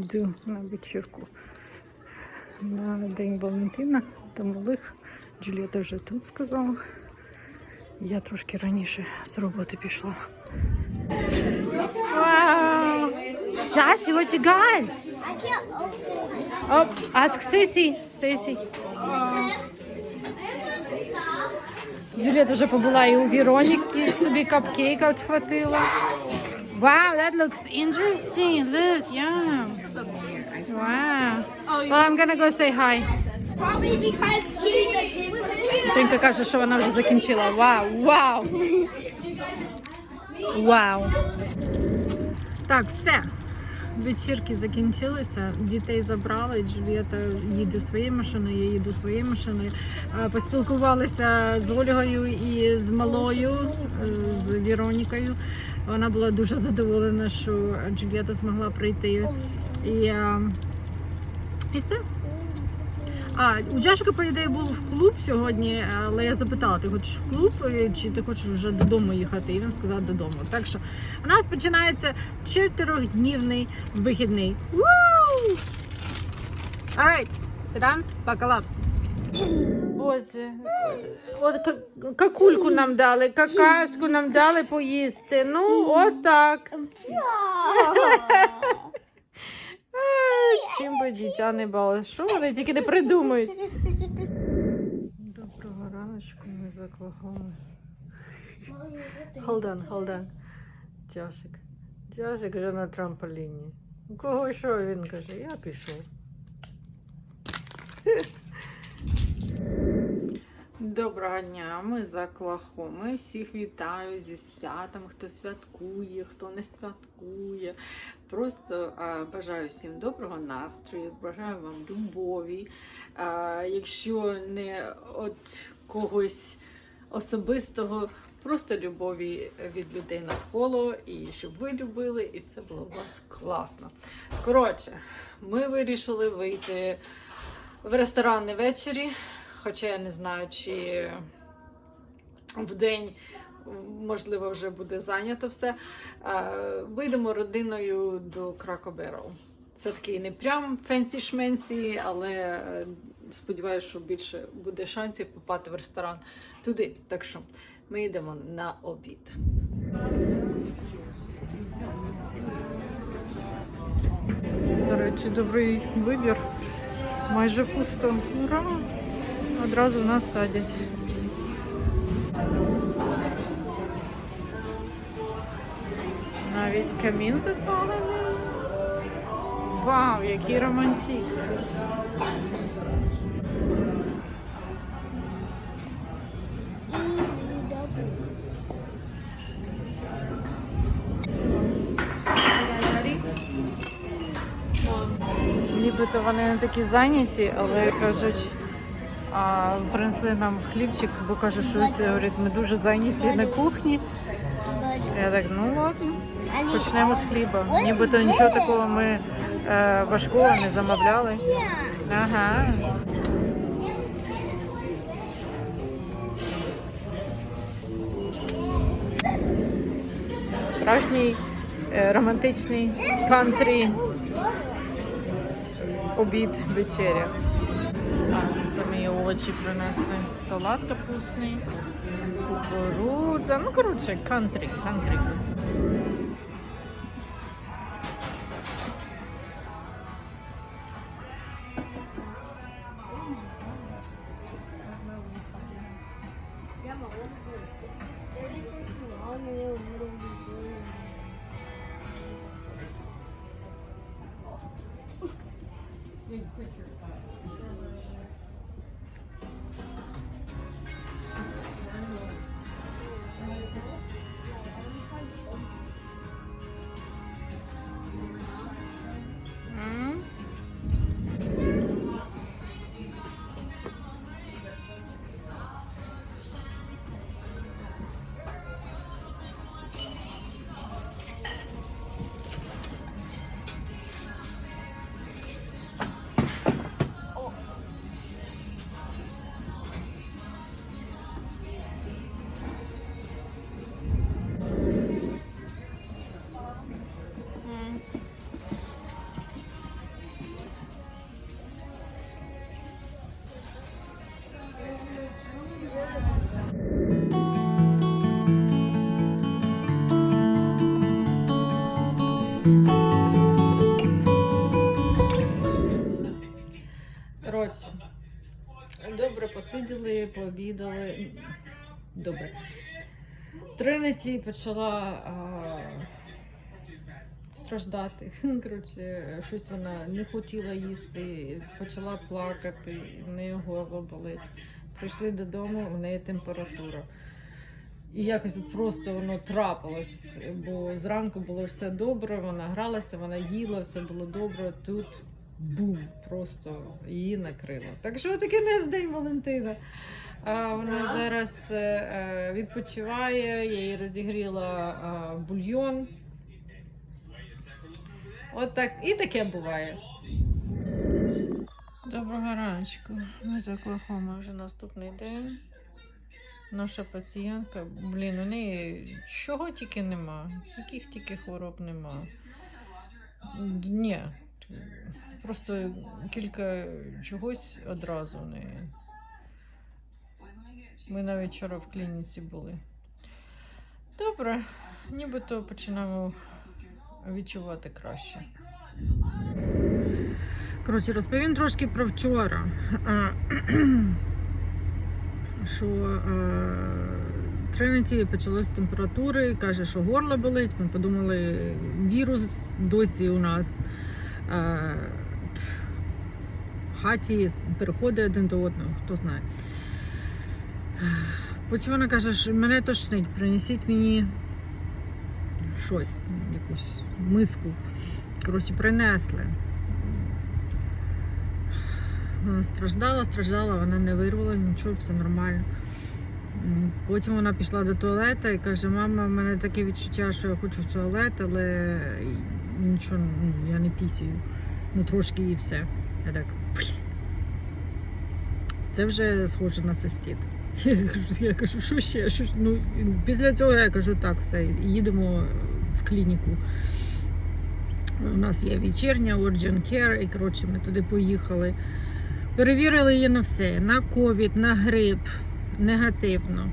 йду на вечірку на День Валентина до малих. Джулієта вже тут сказала. Я трошки раніше з роботи пішла. Вау! Джаші, what you got? Oh, ask Сисі. Сисі. Вже побула і у Вероніки, собі капкейк отхватила. Wow, that looks interesting. Look, yeah. Wow. Well, I'm gonna go say hi. Probably because she's a kid. Тинка каже, що вона вже закінчила. Вау, вау. Вау. Так, все. Вечірки закінчилися, дітей забрали. Джулієта їде своєю машиною, я їду своєю машиною. Поспілкувалися з Ольгою і з малою, е, з Віронікою. Вона була дуже задоволена, що Джулієта змогла прийти. І, і все. А, у Джашика, по ідеї, був в клуб сьогодні, але я запитала, ти хочеш в клуб е, чи ти хочеш вже додому їхати? І він сказав додому. Так що у нас починається чотирьохднівний вихідний. Woo! Alright, buckle up. Боже, от какульку нам дали, какашку нам дали поїсти. Ну, отак. Ай, Чим би дитя не бало? Що вони тільки не придумають? Доброго раночку, ми з Оклахоми. Hold on, hold on. Вже на трамполіні. У кого що він каже? Я пішов. Доброго дня, ми з Оклахоми. Всіх вітаю зі святом, хто святкує, хто не святкує. Просто бажаю всім доброго настрою, бажаю вам любові. Якщо не від когось особистого, просто любові від людей навколо, і щоб ви любили, і все було у вас класно. Коротше, ми вирішили вийти в ресторан ввечері, хоча я не знаю, чи в день. Можливо, вже буде зайнято все. Е, Вийдемо родиною до Barrel. Це такий не прям фенсі-шменсі, але е, сподіваюся, що більше буде шансів попати в ресторан туди. Так що ми йдемо на обід. До речі, добрий вибір. Майже пусто. Ура! Одразу нас садять. Навіть камін запалений. Вау, який романтик. Нібито вони не такі зайняті, але кажуть, а, принесли нам хлібчик, бо каже, що ось говорить, ми дуже зайняті на кухні. Я так, ну ладно, почнемо з хліба. Нібито нічого такого ми е, важкого не замовляли. Ага. Справжній е, романтичний кантрі обід вечеря. Це мої овочі принесли. Салат капустний, кукурудза. Ну, коротше, кантрі, кантрі. Коротше, добре посиділи, пообідали. Добре. Триниці почала а, страждати. Коротше, щось вона не хотіла їсти, почала плакати, в неї горло болить. Прийшли додому, в неї температура. І якось от просто воно трапилось, бо зранку було все добре, вона гралася, вона їла, все було добре. Тут бум, просто її накрило. Так що таке не з День Валентина. А вона зараз е, е, відпочиває, я їй розігріла е, бульйон. От так, і таке буває. Доброго раночку. Ми з Оклахоми вже наступний день. Наша пацієнтка, блін, у неї чого тільки нема, яких тільки хвороб нема. Ні, просто кілька чогось одразу в неї. Ми навіть вчора в клініці були. Добре, нібито починаємо відчувати краще. Коротше, розповім трошки про вчора. Що е, Тринеті почалось з температури, каже, що горло болить. Ми подумали, вірус досі у нас хаті переходить один до одного, хто знає. Потім вона каже, мене тошнить, принесіть мені щось, якусь миску. Коротше, принесли. Вона страждала, страждала, вона не вирвала, нічого, все нормально. Потім вона пішла до туалету і каже: мама, в мене таке відчуття, що я хочу в туалет, але нічого, ну, я не пісію. Ну трошки і все. Я так. Це вже схоже на цистит. Я кажу, я кажу, що ще? Що? Ну, після цього я кажу, так, все, їдемо в клініку. У нас є вечірня Urgent Care, і коротше, ми туди поїхали. Перевірили її на все: на ковід, на грип, негативно.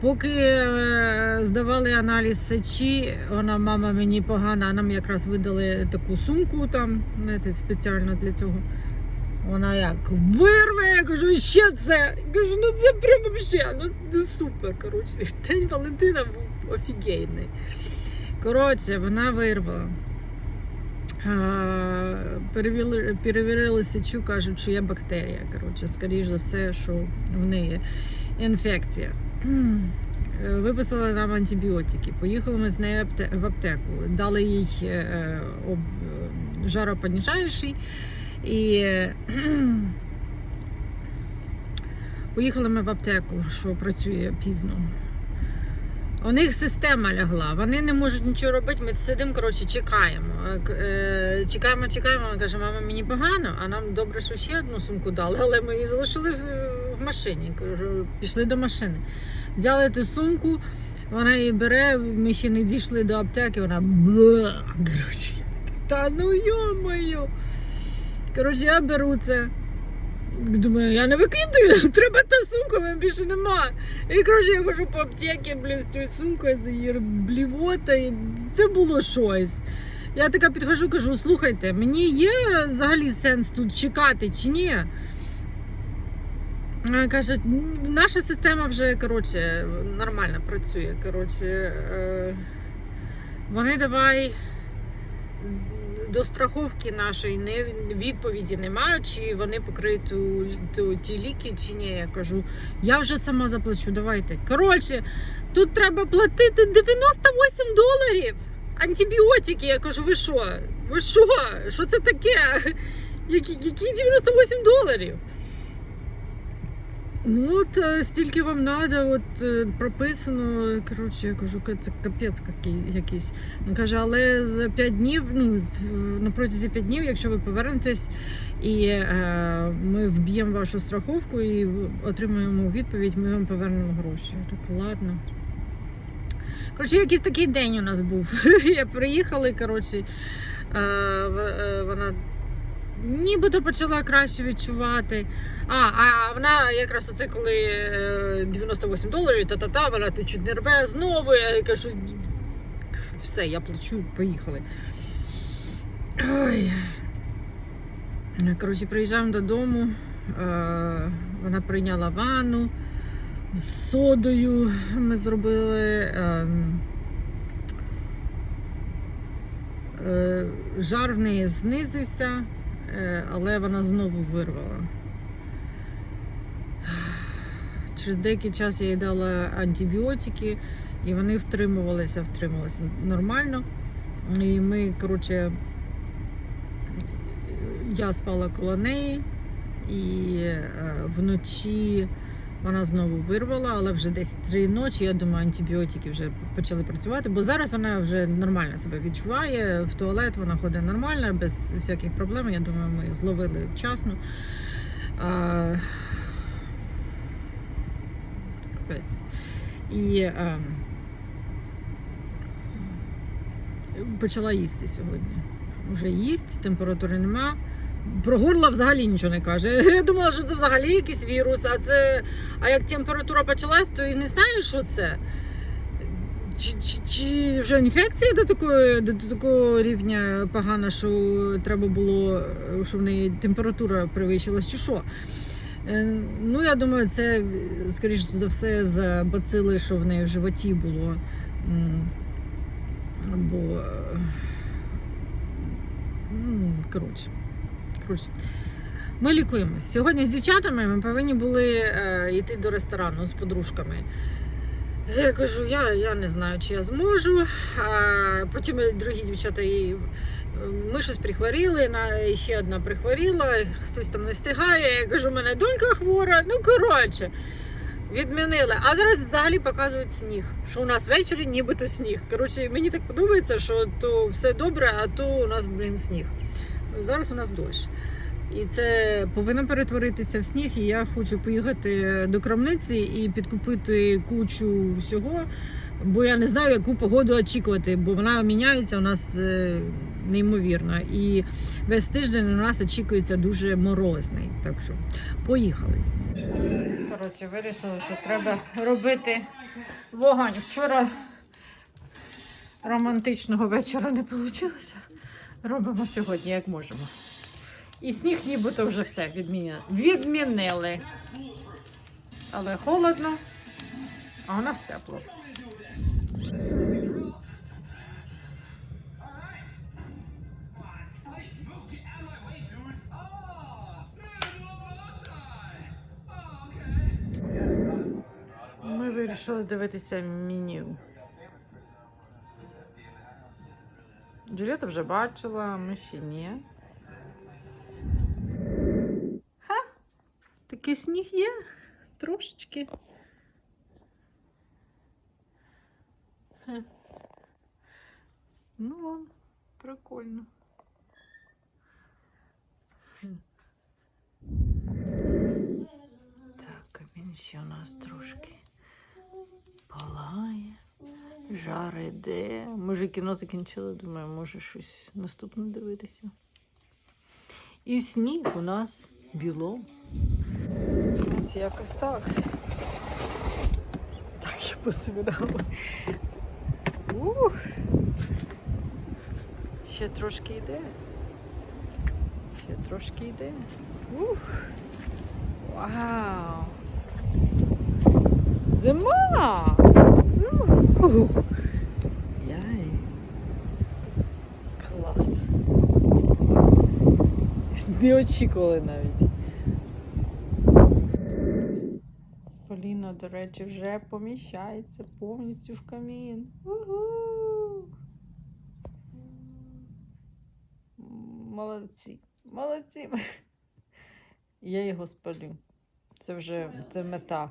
Поки е, здавали аналіз сечі, вона, мама мені погана, нам якраз видали таку сумку там, знаєте, спеціально для цього. Вона як вирве, я кажу, ще це. Я кажу, ну це прям вообще, ну, ну супер. Коротше, день Валентина був офігенний. Коротше, вона вирвала. А, Перевірили, перевірили сечу, кажуть, що є бактерія. Коротше, скоріш за все, що в неї інфекція. Е, Виписали нам антибіотики. Поїхали ми з нею в аптеку. Дали їй е, е, жаропоніжаючий. І поїхали ми в аптеку, що працює пізно. У них система лягла, вони не можуть нічого робити. Ми сидимо, коротше, чекаємо. Чекаємо, чекаємо. Вона каже, мама, мені погано, а нам добре, що ще одну сумку дали, але ми її залишили в, машині. Кажу, пішли до машини. Взяли ту сумку, вона її бере, ми ще не дійшли до аптеки, вона бла. Та ну йо-моє. Коротше, я беру це. Думаю, я не викидаю, треба та сумка, мене більше нема. І коротше, я хожу по аптеці, блін, з цією сумкою, з її блівота, і це було щось. Я така підхожу, кажу, слухайте, мені є взагалі сенс тут чекати чи ні? А, Каже, наша система вже коротше, нормально працює. Коротше, е, вони давай до страховки нашої не відповіді немає, чи вони покриють ту, ту- ті ліки, чи ні. Я кажу, я вже сама заплачу, давайте. Коротше, тут треба платити 98 доларів. Антибіотики. Я кажу, ви що? Ви що? Що це таке? Які 98 доларів? Ну, от е, стільки вам треба, от е, прописано. Коротше, я кажу, це капець якийсь. Він каже, але за 5 днів, ну, на протязі 5 днів, якщо ви повернетесь, і е, ми вб'ємо вашу страховку і отримаємо відповідь, ми вам повернемо гроші. Я так, ладно. Коротше, якийсь такий день у нас був. Я приїхали, коротше, е, е, вона нібито почала краще відчувати. А, а вона якраз оце коли е, 98 доларів, та-та-та, вона тут чуть не рве знову. Я кажу, все, я плачу, поїхали. Ой. Коротше, приїжджаємо додому. Е, вона прийняла ванну з содою. Ми зробили. ем, Е, Жар в неї знизився, е, але вона знову вирвала. Через деякий час я їй дала антибіотики, і вони втримувалися, втримувалися нормально. І ми, коротше, я спала коло неї, і е, вночі вона знову вирвала, але вже десь три ночі. Я думаю, антибіотики вже почали працювати, бо зараз вона вже нормально себе відчуває. В туалет вона ходить нормально, без всяких проблем. Я думаю, ми зловили вчасно. А. І а, почала їсти сьогодні. Вже їсть, температури нема. Про горло взагалі нічого не каже. Я думала, що це взагалі якийсь вірус, а це. А як температура почалась, то і не знаєш, що це. Чи, чи, чи вже інфекція до такої, до, такого рівня погана, що треба було, що в неї температура перевищилась, чи що? Е, Ну, я думаю, це скоріш за все з бацили, що в неї в животі було. М, Бо. е, Коротше. Коротше. Ми лікуємось. Сьогодні з дівчатами ми повинні були е, йти до ресторану з подружками. Я кажу, я, я не знаю, чи я зможу. А потім другі дівчата її. Ми щось прихворіли, ще одна прихворіла, хтось там не встигає. Я кажу, у мене донька хвора. Ну, коротше, відмінили. А зараз взагалі показують сніг. Що у нас ввечері нібито сніг. Коротше, мені так подобається, що то все добре, а то у нас, блін, сніг. Зараз у нас дощ. І це повинно перетворитися в сніг. І я хочу поїхати до крамниці і підкупити кучу всього. Бо я не знаю, яку погоду очікувати, бо вона міняється у нас е, неймовірно. І весь тиждень у нас очікується дуже морозний. Так що поїхали. Коротше, вирішили, що треба робити вогонь. Вчора романтичного вечора не вийшло. Робимо сьогодні, як можемо. І сніг нібито вже все відміняли. відмінили. Але холодно, а у нас тепло. Ми вирішили дивитися меню. Джуліета вже бачила, ми ще ні. Ха! Такий сніг є. Трошечки. Ха. Ну, вон, прикольно. Хм. Так, він ще у нас трошки палає. Жар іде. Ми вже кіно закінчили, думаю, може щось наступне дивитися. І сніг у нас біло. Ось якось так. Так, я посвідала. Ух. Ще трошки йде. Ще трошки йде. Ух. Вау. Зима! Ух. Яй. Клас. Не очікували навіть. Поліна, до речі, вже поміщається повністю в камін. Угу. Молодці. Молодці. Я його спалю. Це вже це мета.